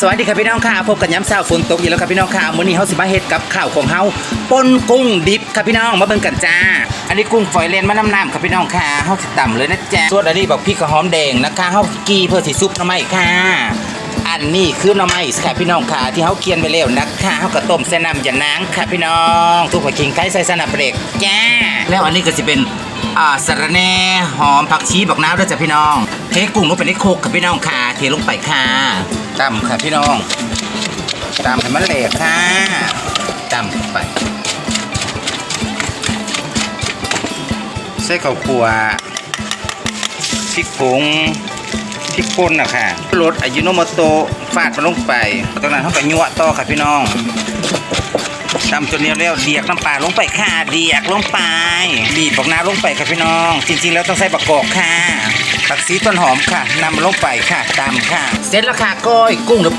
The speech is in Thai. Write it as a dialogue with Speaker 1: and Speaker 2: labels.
Speaker 1: สวัสดีครับพี่น้องค่ะพบกันย้ำเช้าฝนตกอยู่แล้วครับพี่น้องค่ะมื้อนี้เฮาสิมาเฮ็ดกับข้าวของเฮาปนกุ้งดิบครับพี่น้องมาเบิ่งกันจ้า อันนี้กุ้งฝอยเลนมะน้ำน้ำครับพี่น้องค่ะเฮาสิตำเลยนะจ๊ะส่วนอันนี้บอกพริกกระหอมแดงนะคะเฮากีเพื่อสิซุปหน่อไม้ค่ะ อันนี้คือหน่อไม้ค่ะพี่น้องค่ะที่เฮาเคียนไว้แล้วนะคะเฮาก็ต้มใส่น้ำยานางค่ะพี่น้องทุกผักขิงไก่ใส่สนับเปรกจ้าแล้วอันนี้ก็สิเป็น อ่าสะระแหน่หอมผักชีบอกน้ำด้วยจ้ะพี่น้อง เทกุ้งลงไปในโคกค่ะพี่น้องค่ะเทลงไปค่ะตำค่ะพี่น้องตำให้มันเละค่ะตำไปใส่ข้าวคั่วพริกผงพริกป่นนะค่ะรสอายุโนโมโตะฟาดมันลงไปตอนนั้นเขาก็ยั่วต่อค่ะพี่น้อง ตำจนเนี้ยแล้วเดียกน้ำปลาลงไปค่ะเดียกลงไปบีบบักน้ำลงไปค่ะพี่น้อง จริง ๆ แล้วต้องใส่บักกอกค่ะผักซีต้นหอมค่ะนำลงไปค่ะตำค่ะ เสร็จแล้วค่ะก้อยกุ้งหรือ